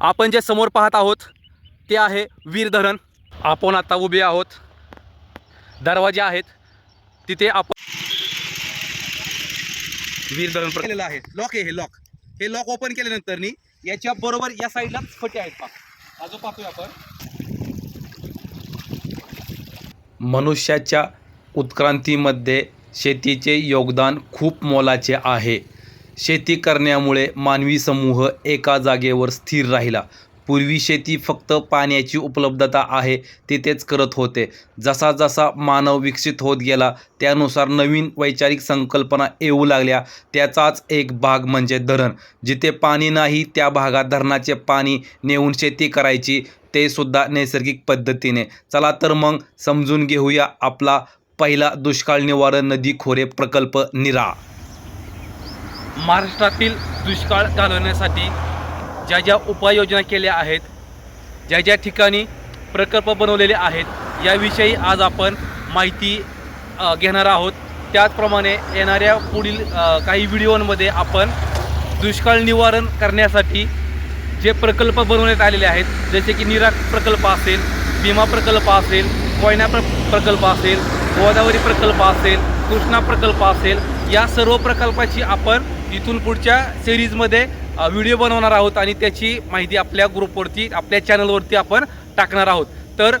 आपण जे समोर पाहत आहोत ते आहे वीर धरण आपण आता उभे आहोत. दरवाजे आहेत. तिथे आपण वीर धरण केलेलं आहे. लॉक आहे हे लॉक हे लॉक ओपन केल्यानंतर नी याच्या बरोबर या साईडलाच फटे आहेत पा पाहतोय आपण. मनुष्याच्या उत्क्रांतीमध्ये शेतीचे योगदान खूप मोलाचे आहे. शेती करण्यामुळे मानवी समूह एका जागेवर स्थिर राहिला. पूर्वी शेती फक्त पाण्याची उपलब्धता आहे तिथेच करत होते. जसा जसा मानव विकसित होत गेला त्यानुसार नवीन वैचारिक संकल्पना येऊ लागल्या. त्याचाच एक भाग म्हणजे धरण. जिथे पाणी नाही त्या भागात धरणाचे पाणी नेऊन शेती करायची ते सुद्धा नैसर्गिक पद्धतीने. चला तर मग समजून घेऊया आपला पहिला दुष्काळ निवारण नदी खोरे प्रकल्प निरा. महाराष्ट्रातील दुष्काळ घालवण्यासाठी ज्या ज्या उपाययोजना केल्या आहेत ज्या ज्या ठिकाणी प्रकल्प बनवलेले आहेत याविषयी आज आपण माहिती घेणार आहोत. त्याचप्रमाणे येणाऱ्या पुढील काही व्हिडिओमध्ये आपण दुष्काळ निवारण करण्यासाठी जे प्रकल्प बनवण्यात आलेले आहेत जसे की निरा प्रकल्प असेल भीमा प्रकल्प असेल कोयना प्र प्रकल्प असेल गोदावरी प्रकल्प असेल कृष्णा प्रकल्प असेल या सर्व प्रकल्पाची आपण इथून पुढच्या सिरीजमध्ये व्हिडिओ बनवणार आहोत आणि त्याची माहिती आपल्या ग्रुपवरती आपल्या चॅनलवरती आपण टाकणार आहोत. तर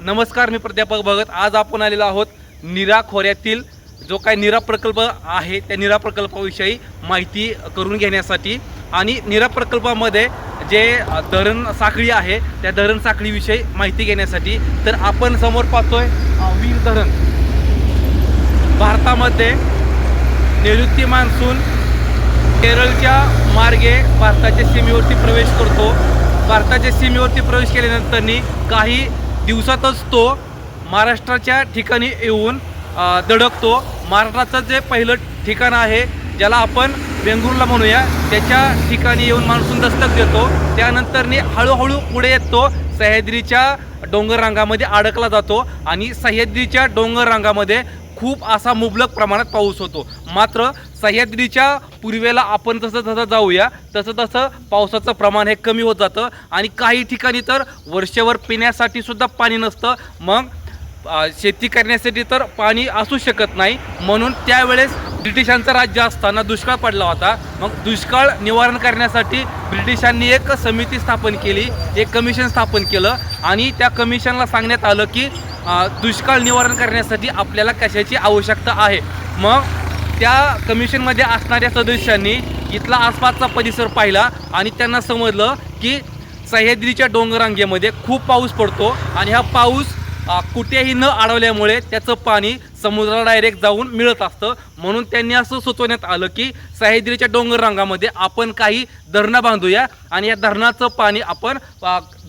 नमस्कार मी प्राध्यापक भगत. आज आपण आलेलो आहोत निरा खोऱ्यातील जो काय निरा प्रकल्प आहे त्या निरा प्रकल्पाविषयी माहिती करून घेण्यासाठी. आणि निरा प्रकल्पामध्ये जे धरण साखळी आहे त्या धरण साखळीविषयी माहिती घेण्यासाठी तर आपण समोर पाहतोय वीर धरण. भारतामध्ये नैऋत्य मान्सून केरळच्या मार्गे भारताच्या सीमेवरती प्रवेश करतो. भारताच्या सीमेवरती प्रवेश केल्यानंतरनी काही दिवसातच तो महाराष्ट्राच्या ठिकाणी येऊन दडकतो. धडकतो महाराष्ट्राचं जे पहिलं ठिकाण आहे ज्याला आपण वेंगुर्ला म्हणूया त्याच्या ठिकाणी येऊन मान्सून दस्तक देतो. त्यानंतरनी हळूहळू पुढे येतो. सह्याद्रीच्या डोंगर रांगामध्ये अडकला जातो आणि सह्याद्रीच्या डोंगर रांगामध्ये खूप असा मुबलक प्रमाणात पाऊस होतो. मात्र सह्याद्रीच्या पूर्वेला आपण जसं जसं जाऊया तसं तसं पावसाचं प्रमाण हे कमी होत जातं. आणि काही ठिकाणी तर वर्षभर पिण्यासाठी सुद्धा पाणी नसतं. मग शेती करण्यासाठी तर पाणी असू शकत नाही. म्हणून त्यावेळेस ब्रिटिशांचं राज्य असताना दुष्काळ पडला होता. मग दुष्काळ निवारण करण्यासाठी ब्रिटिशांनी एक समिती स्थापन केली. एक कमिशन स्थापन केलं. आणि त्या कमिशनला सांगण्यात आलं की दुष्काळ निवारण करण्यासाठी आपल्याला कशाची आवश्यकता आहे? मग त्या कमिशनमध्ये असणाऱ्या सदस्यांनी इथला आसपासचा परिसर पाहिला आणि त्यांना समजलं की सह्याद्रीच्या डोंगरांगेमध्ये खूप पाऊस पडतो आणि हा पाऊस कुठेही न अडवल्यामुळे त्याचं पाणी समुद्राला डायरेक्ट जाऊन मिळत असतं. म्हणून त्यांनी असं सुचवण्यात आलं की सह्याद्रीच्या डोंगर रांगामध्ये आपण काही धरणं बांधूया आणि या धरणाचं पाणी आपण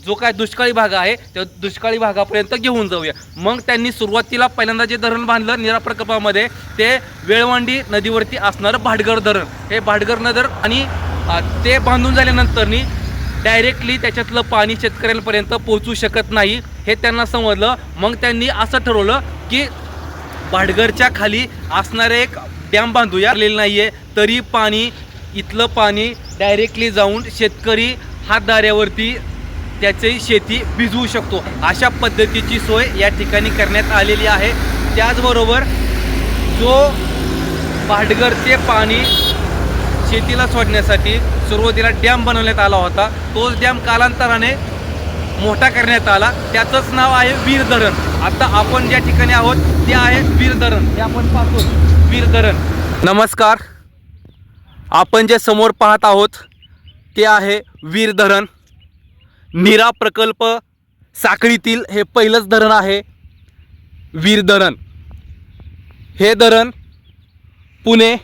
जो काय दुष्काळी भाग आहे त्या दुष्काळी भागापर्यंत घेऊन जाऊया. मग त्यांनी सुरुवातीला पहिल्यांदा जे धरण बांधलं निरा प्रकल्पामध्ये ते वेळवंडी नदीवरती असणारं भाटगर धरण. हे भाटगर नगर आणि ते बांधून झाल्यानंतरनी डायरेक्टली त्याच्यातलं पाणी शेतकऱ्यांपर्यंत पोहोचू शकत नाही हे त्यांना समजलं. मग त्यांनी असं ठरवलं की भाटघरच्या खाली असणारे एक डॅम बांधूया. आलेलं नाही आहे तरी पाणी इथलं पाणी डायरेक्टली जाऊन शेतकरी हातदाऱ्यावरती त्याची शेती भिजवू शकतो. अशा पद्धतीची सोय या ठिकाणी करण्यात आलेली आहे. त्याचबरोबर जो भाटघरचे पाणी शेतीला सोडण्यासाठी सुरुवातीला डॅम बनवण्यात आला होता तोच डॅम कालांतराने मोठा करण्यात आला. त्याचंच नाव आहे वीर धरण आता आपण ज्या ठिकाणी आहोत ते आहे वीर धरण हे आपण पाहतो. वीर धरण नमस्कार. आपण जे समोर पाहत आहोत ते आहे वीर धरण मीरा प्रकल्प साखळीतील हे पहिलंच धरण आहे. वीर धरण. हे धरण पुणे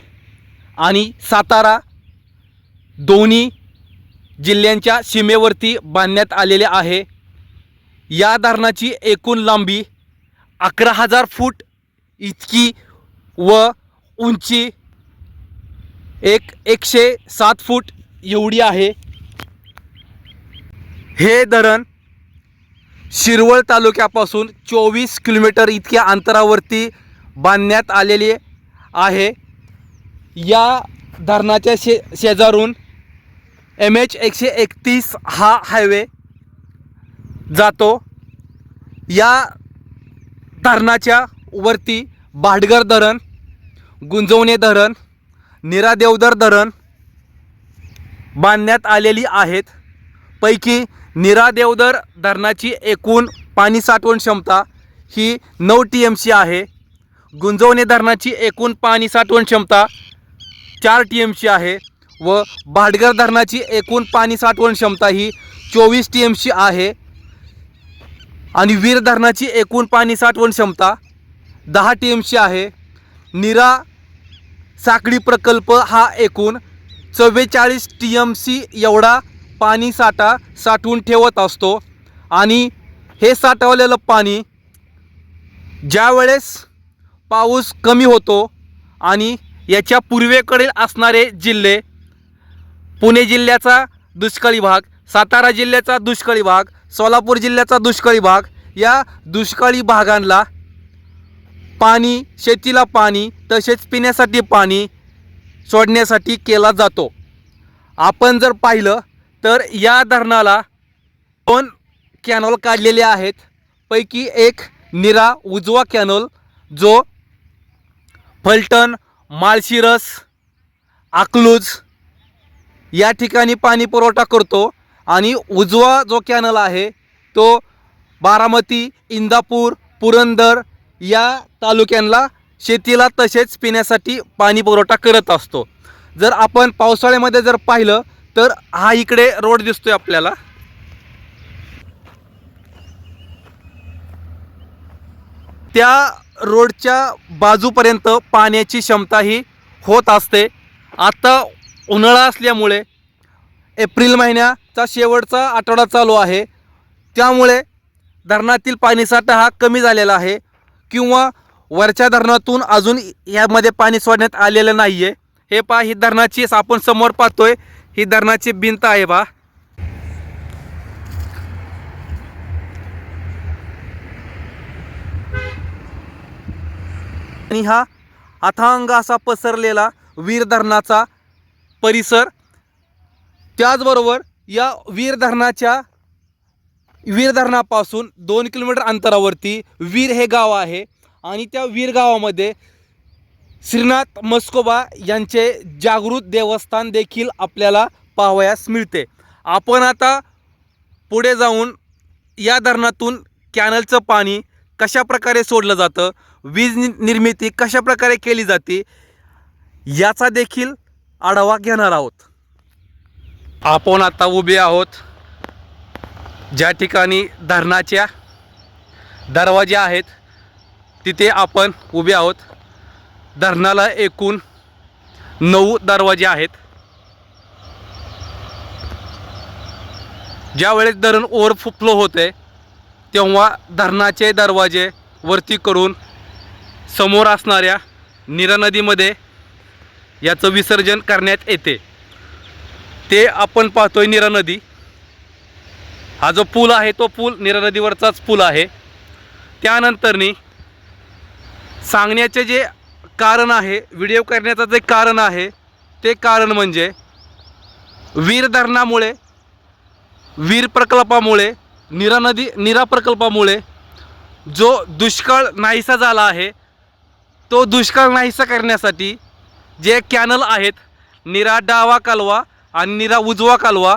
आणि सातारा दोन्ही जिल्ह्यांच्या सीमेवरती बांधण्यात आलेले आहे. या धरणाची एकूण लांबी अकरा हजार फूट इतकी व उंची एक एकशे सात फूट एवढी आहे. हे धरण शिरवळ तालुक्यापासून चोवीस किलोमीटर इतक्या अंतरावरती बांधण्यात आलेले आहे. या धरणाच्या शे शेजारून एम एच एकशे एकतीस हा हायवे जातो. या धरणाच्या वरती भाटगर धरण गुंजवणे धरण निरादेवदर धरण बांधण्यात आलेली आहेत. पैकी निरा देवदर धरणाची एकूण पाणी साठवण क्षमता ही नऊ टी एम सी आहे. गुंजवणे धरणाची एकूण पाणी साठवण क्षमता चार टी एम सी आहे व भाटघर धरणाची एकूण पाणी साठवण क्षमता ही चोवीस टी एम सी आहे. आणि वीर धरणाची एकूण पाणी साठवण क्षमता दहा टी एम सी आहे. निरा साखळी प्रकल्प हा एकूण चव्वेचाळीस टी एम सी एवढा पाणी साठा साठवून ठेवत असतो. आणि हे साठवलेलं पाणी ज्यावेळेस पाऊस कमी होतो आणि याच्या पूर्वेकडील असणारे जिल्हे पुणे जिल्ह्याचा दुष्काळी भाग सातारा जिल्ह्याचा दुष्काळी भाग सोलापूर जिल्ह्याचा दुष्काळी भाग या दुष्काळी भागांना पाणी शेतीला पाणी तसेच पिण्यासाठी पाणी सोडण्यासाठी केला जातो. आपण जर पाहिलं तर या धरणाला दोन कॅनॉल काढलेले आहेत. पैकी एक निरा उजवा कॅनॉल जो फलटण माळशिरस आकलूज या ठिकाणी पाणी पुरवठा करतो. आणि उजवा जो कॅनल आहे तो बारामती इंदापूर पुरंदर या तालुक्यांना शेतीला तसेच पिण्यासाठी पाणी पुरवठा करत असतो. जर आपण पावसाळ्यामध्ये जर पाहिलं तर हा इकडे रोड दिसतोय आपल्याला. त्या रोडच्या बाजूपर्यंत पाण्याची क्षमता ही होत असते. आता उन्हाळा असल्यामुळे एप्रिल महिन्याचा शेवटचा आठवडा चालू आहे. त्यामुळे धरणातील पाणीसाठा हा कमी झालेला आहे किंवा वरच्या धरणातून अजून यामध्ये पाणी सोडण्यात आलेलं नाही आहे हे पा ही धरणाची आपण समोर पाहतोय. ही धरणाची भिंत आहे बा. आणि हा अथांग असा पसरलेला वीर धरणाचा परिसर. त्याचबरोबर या वीर धरणाच्या वीर धरणापासून दोन किलोमीटर अंतरावरती वीर हे गाव आहे आणि त्या वीर गावामध्ये श्रीनाथ मस्कोबा यांचे जागृत देवस्थान देखील आपल्याला पाहावयास मिळते. आपण आता पुढे जाऊन या धरणातून कॅनलचं पाणी कशा प्रकारे सोडलं जातं वीज नि- निर्मिती कशा प्रकारे केली जाते याचा देखील आढावा घेणार आहोत. आपण आता उभे आहोत. ज्या ठिकाणी धरणाच्या दरवाजे आहेत तिथे आपण उभे आहोत. धरणाला एकूण नऊ दरवाजे आहेत. ज्यावेळेस धरण ओव्हरफ्लो होते तेव्हा धरणाचे दरवाजे वरती करून समोर असणाऱ्या निरा नदीमध्ये याचं विसर्जन करण्यात येते. ते आपण पाहतोय निरा नदी. हा जो पूल आहे तो पूल निरा नदीवरचाच पूल आहे. त्यानंतरनी सांगण्याचे जे कारण आहे व्हिडिओ करण्याचं जे कारण आहे ते कारण म्हणजे वीर धरणामुळे वीर प्रकल्पामुळे निरा नदी निरा प्रकल्पामुळे जो दुष्काळ नाहीसा झाला आहे तो दुष्काळ नाहीसा करण्यासाठी जे कॅनल आहेत निरा डावा कालवा आणि निरा उजवा कालवा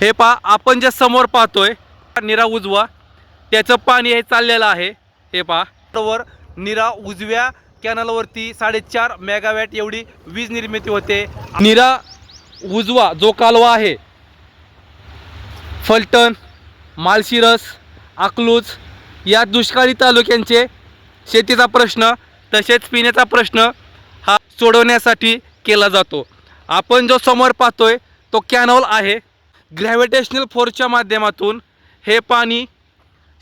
हे पा आपण जे समोर पाहतोय निरा उजवा त्याचं पाणी हे चाललेलं आहे हे पा वर निरा उजव्या कॅनलवरती साडेचार मेगावॅट एवढी वीज निर्मिती होते. निरा उजवा जो कालवा आहे. फलटण मालशिरस अकलूज या दुष्काळी तालुक्यांचे शेतीचा प्रश्न तसेच पिण्याचा प्रश्न हा सोडवण्यासाठी केला जातो. आपण जो समोर पाहतोय तो कॅनॉल आहे. ग्रॅव्हिटेशनल फोर्सच्या माध्यमातून हे पाणी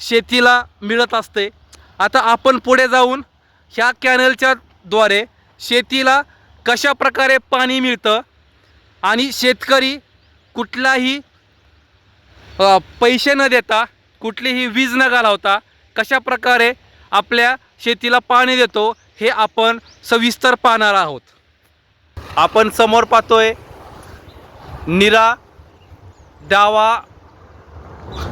शेतीला मिळत असते. आता आपण पुढे जाऊन ह्या कॅनलच्या द्वारे शेतीला कशा प्रकारे पाणी मिळतं आणि शेतकरी कुठलाही पैसे न देता कुठलीही वीज न घालवता कशा प्रकारे आपल्या शेतीला पाणी देतो हे आपण सविस्तर पाहणार आहोत. आपण समोर पाहतोय निरा डावा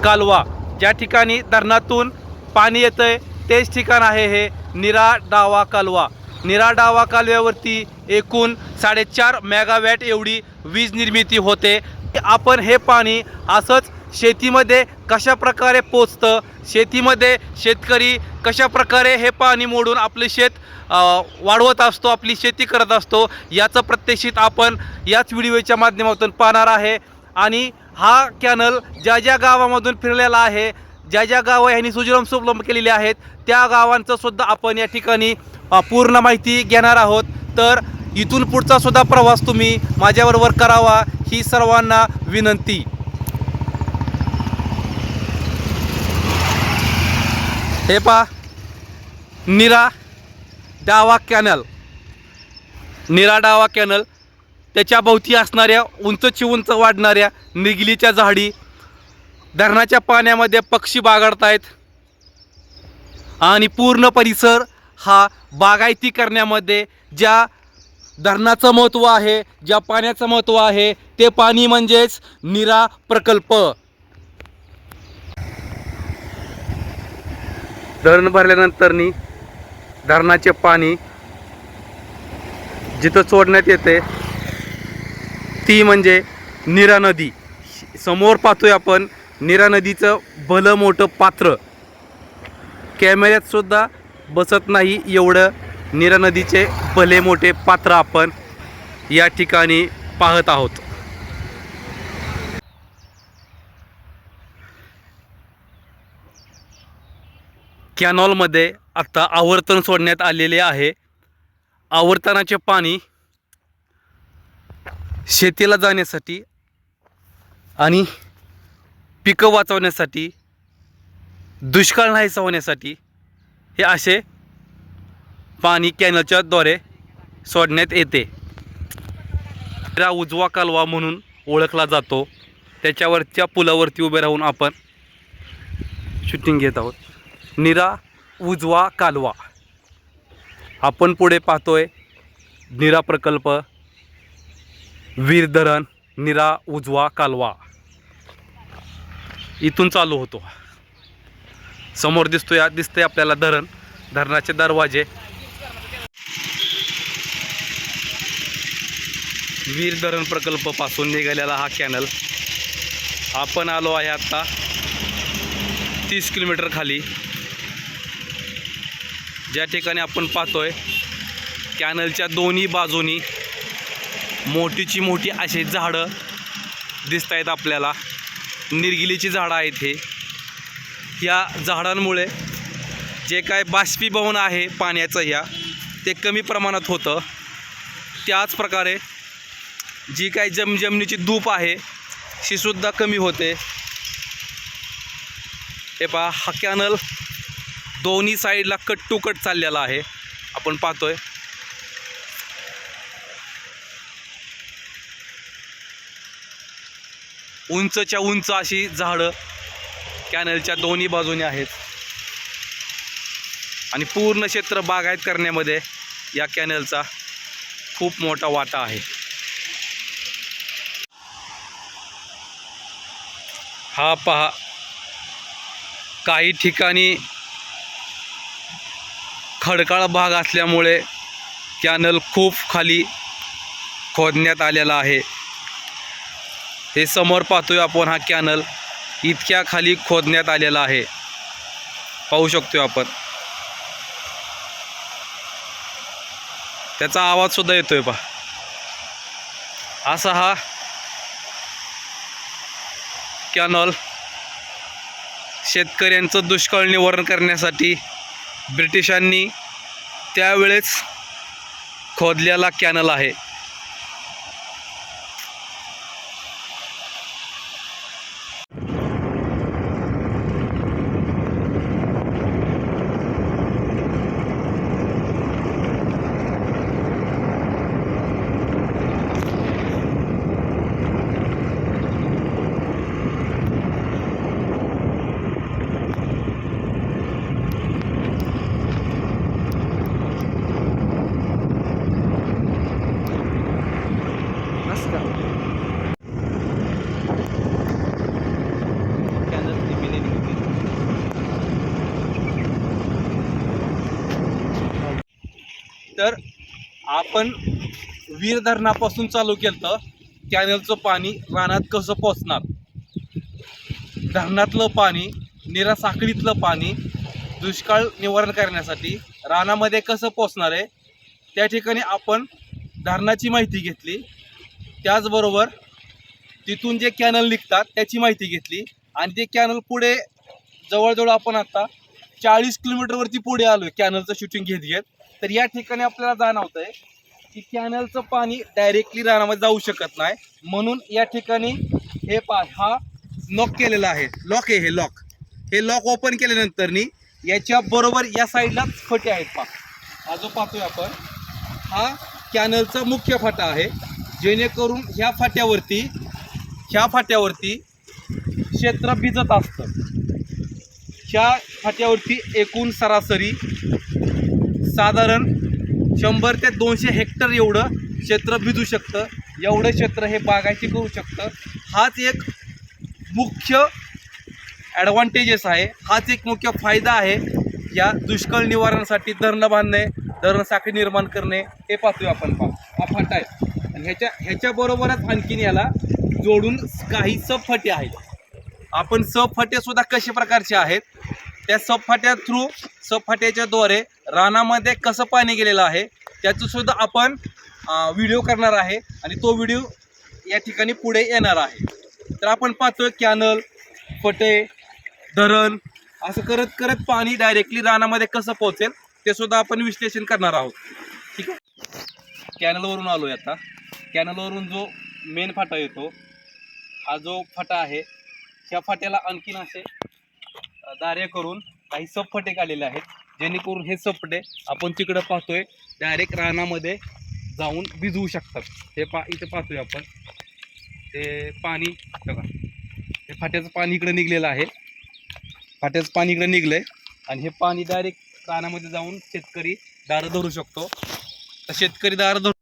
कालवा. ज्या ठिकाणी धरणातून पाणी येतं आहे तेच ठिकाण आहे हे निरा डावा कालवा. निरा डावा कालव्यावरती एकूण साडेचार मेगावॅट एवढी वीज निर्मिती होते. आपण हे पाणी असंच शेतीमध्ये कशा प्रकारे पोचतं शेतीमध्ये शेतकरी कशा प्रकारे हे पाणी मोडून आपले शेत वाढवत असतो आपली शेती करत असतो याचं प्रत्यक्षित आपण याच व्हिडिओच्या माध्यमातून पाहणार आहे. आणि हा कॅनल ज्या ज्या गावामधून फिरलेला आहे ज्या ज्या गावं ह्यांनी सुजलम सुपलम केलेली आहेत त्या गावांचं सुद्धा आपण या ठिकाणी पूर्ण माहिती घेणार आहोत. तर इथून पुढचा सुद्धा प्रवास तुम्ही माझ्याबरोबर करावा ही सर्वांना विनंती. हे पहा निरा डावा कॅनल. निरा डावा कॅनल त्याच्या भोवती असणाऱ्या उंचची उंच वाढणाऱ्या निगलीच्या झाडी धरणाच्या पाण्यामध्ये पक्षी बागडतायत. आणि पूर्ण परिसर हा बागायती करण्यामध्ये ज्या धरणाचं महत्त्व आहे ज्या पाण्याचं महत्त्व आहे ते पाणी म्हणजेच निरा प्रकल्प. धरण भरल्यानंतरनी धरणाचे पाणी जिथं सोडण्यात येते ती म्हणजे निरा नदी. समोर पाहतोय आपण नीरा नदीचं भलं मोठं पात्र. कॅमेऱ्यातसुद्धा बसत नाही एवढं नीरा नदीचे भले मोठे पात्र आपण या ठिकाणी पाहत आहोत. कॅनॉलमध्ये आत्ता आवर्तन सोडण्यात आलेले आहे. आवर्तनाचे पाणी शेतीला जाण्यासाठी आणि पिकं वाचवण्यासाठी दुष्काळ नाहीसा होण्यासाठी हे असे पाणी कॅनलच्या द्वारे सोडण्यात येते. त्या उजवा कालवा म्हणून ओळखला जातो. त्याच्यावरच्या पुलावरती उभे राहून आपण शूटिंग घेत आहोत. निरा उजवा कालवा. आपण पुढे पाहतोय निरा प्रकल्प वीर धरण निरा उजवा कालवा. इथून चालू होतो. समोर दिसतोय दिसतंय आपल्याला धरण. धरणाचे दरवाजे. वीर धरण प्रकल्पपासून निघालेला हा कॅनल. आपण आलो आहे आता तीस किलोमीटर खाली. ज्या ठिकाणी आपण पाहतोय कॅनलच्या दोन्ही बाजूनी मोठीची मोठी अशी झाडं दिसत आहेत आपल्याला. निरगिलीची झाडं आहेत हे. या झाडांमुळे जे काय बाष्पीभवन आहे पाण्याचं ह्या ते कमी प्रमाणात होतं. त्याच प्रकारे जी काही जम जमिनीची धूप आहे तीसुद्धा कमी होते. हे पहा हा कॅनल दोन्ही साईडला कट टू कट चाललेला आहे. आपण पाहतोय. उंचच्या उंच अशी झाडं कॅनलच्या दोन्ही बाजूने आहेत. आणि पूर्ण क्षेत्र बागायत करण्यामध्ये या कॅनलचा खूप मोठा वाटा आहे. हा पहा काही ठिकाणी खडकाळ भाग असल्यामुळे कॅनल खूप खाली खोदण्यात आलेला आहे. हे समोर पाहतोय आपण हा कॅनल. इतक्या खाली खोदण्यात आलेला आहे. पाहू शकतोय आपण. त्याचा आवाज सुद्धा येतोय पहा. असा हा कॅनॉल शेतकऱ्यांचं दुष्काळ निवारण करण्यासाठी ब्रिटिशांनी त्यावेळेस खोदलेला कॅनल आहे. आपण वीर धरणापासून चालू केलं तर कॅनलचं पाणी रानात कसं पोचणार धरणातलं पाणी निरा साखळीतलं पाणी दुष्काळ निवारण करण्यासाठी रानामध्ये कसं पोचणार आहे? त्या ठिकाणी आपण धरणाची माहिती घेतली. त्याचबरोबर तिथून जे कॅनल निघतात त्याची माहिती घेतली. आणि ते कॅनल पुढे जवळजवळ आपण आता चाळीस किलोमीटरवरती पुढे आलो आहे कॅनलचं शूटिंग घेत घेत तर या ठिकाणी आपल्याला जाणवतं आहे की कॅनलचं पाणी डायरेक्टली रानामध्ये जाऊ शकत नाही. म्हणून या ठिकाणी हे पा हा लॉक केलेला आहे. लॉक आहे हे लॉक हे लॉक ओपन केल्यानंतरनी याच्या बरोबर या साईडलाच फटे आहेत पा. हा जो पाहतोय आपण. हा कॅनलचा मुख्य फाटा आहे. जेणेकरून ह्या फाट्यावरती ह्या फाट्यावरती क्षेत्र भिजत असतं. ह्या फाट्यावरती एकूण सरासरी साधारण शंभर ते दोनशे हेक्टर एवढं क्षेत्र भिजू शकतं. एवढं क्षेत्र हे बागायती करू शकतं. हाच एक मुख्य ॲडव्हान्टेजेस आहे. हाच एक मुख्य फायदा आहे. या दुष्काळ निवारणासाठी धरणं बांधणे धरण साखळी निर्माण करणे हे पाहतोय आपण पा हा फाटा आहे. आणि ह्याच्या ह्याच्याबरोबरच आणखीन याला जोडून काही सफटे आहेत. आपण सफटे सुद्धा कशा प्रकारचे आहेत? त्या सफाट्या थ्रू सबफाट्याच्याद्वारे रानामध्ये कसं पाणी गेलेलं आहे त्याचं सुद्धा आपण व्हिडिओ करणार आहे आणि तो व्हिडिओ या ठिकाणी पुढे येणार आहे. तर आपण पाहतोय कॅनल फटे धरण असं करत करत पाणी डायरेक्टली रानामध्ये कसं पोहोचेल ते सुद्धा आपण विश्लेषण करणार आहोत. ठीक आहे? कॅनलवरून आलो आहे आता. कॅनलवरून जो मेन फाटा येतो हा जो फाटा आहे त्या फाट्याला आणखीन असे दारे करून काही सपटे काढलेले आहेत. जेणेकरून हे सपटे आपण तिकडं पाहतोय डायरेक्ट रानामध्ये जाऊन भिजवू शकतात. हे पा इथे पाहतोय आपण. ते पाणी बघा. हे फाट्याचं पाणी इकडं निघलेलं आहे. फाट्याचं पाणी इकडं निघलंय. आणि हे पाणी डायरेक्ट रानामध्ये जाऊन शेतकरी दारं धरू शकतो. तर शेतकरी दारं धरू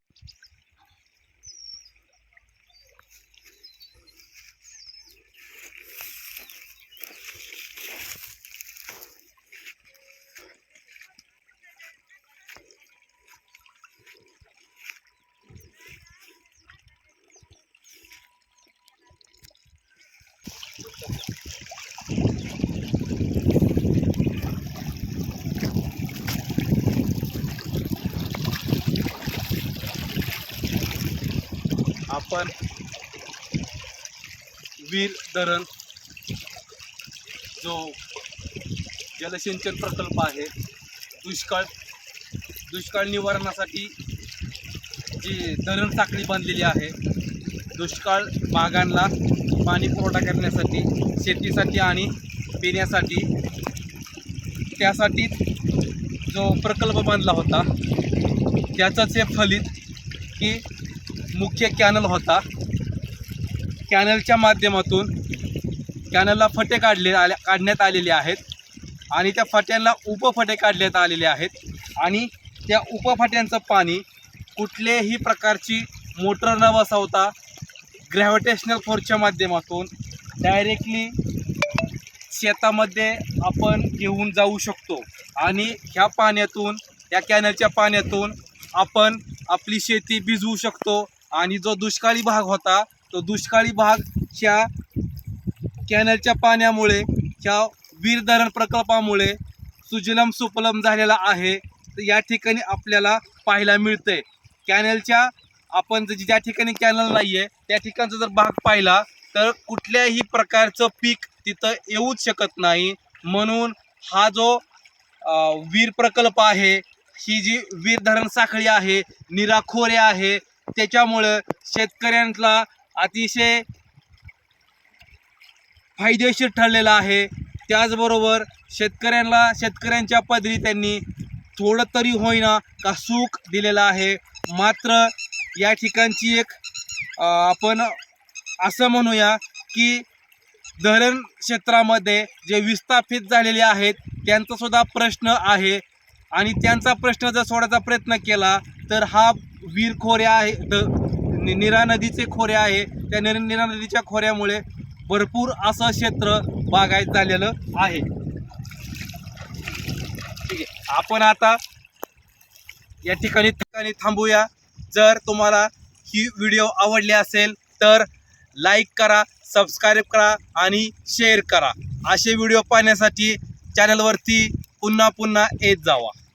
आपण वीर धरण जो जलसिंचन प्रकल्प आहे दुष्काळ दुष्काळ निवारणासाठी जी धरण साखळी बांधलेली आहे दुष्काळ बागांना पाणी पुरवठा करण्यासाठी शेतीसाठी आणि पिण्यासाठी त्यासाठी जो प्रकल्प बांधला होता त्याचंच हे फलित की मुख्य कॅनल होता. कॅनलच्या माध्यमातून कॅनलला फटे काढले आले काढण्यात आलेले आहेत. आणि त्या फट्यांना उपफटे काढण्यात आलेले आहेत. आणि त्या उपफट्यांचं पाणी कुठल्याही प्रकारची मोटर न बसवता ग्रॅव्हिटेशनल फोर्सच्या माध्यमातून डायरेक्टली शेतामध्ये आपण घेऊन जाऊ शकतो. आणि ह्या पाण्यातून या कॅनलच्या पाण्यातून आपण आपली शेती भिजवू शकतो. आणि जो दुष्काळी भाग होता तो दुष्काळी भाग ह्या कॅनलच्या पाण्यामुळे ह्या वीर धरण प्रकल्पामुळे सुजलम सुपलम झालेला आहे. तर या ठिकाणी आपल्याला पाहायला मिळतंय. कॅनलच्या आपण जर ज्या ठिकाणी कॅनल नाही आहे त्या ठिकाणचा जर भाग पाहिला तर कुठल्याही प्रकारचं पीक तिथं येऊच शकत नाही. म्हणून हा जो वीर प्रकल्प आहे ही जी वीर धरण साखळी आहे निराखोरे आहे त्याच्यामुळं शेतकऱ्यांना अतिशय फायदेशीर ठरलेला आहे. त्याचबरोबर शेतकऱ्यांना शेतकऱ्यांच्या पदरी त्यांनी थोडं तरी होईना का सुख दिलेलं आहे. मात्र या ठिकाणची एक आपण असं म्हणूया की धरण क्षेत्रामध्ये जे विस्थापित झालेले आहेत त्यांचासुद्धा प्रश्न आहे. आणि त्यांचा प्रश्न जर सोडायचा प्रयत्न केला तर हा वीर खोरे आहे द नि- निरा नदीचे खोरे आहे. त्या निर निरा नदीच्या खोऱ्यामुळे भरपूर असं क्षेत्र बागायत झालेलं आहे. ठीक आहे. आपण आता या ठिकाणी ठिकाणी थांबूया. जर तुम्हाला ही व्हिडिओ आवडली असेल तर लाईक करा सबस्क्राईब करा आणि शेअर करा. असे व्हिडिओ पाहण्यासाठी चॅनलवरती पुन्हा पुन्हा येत जावा.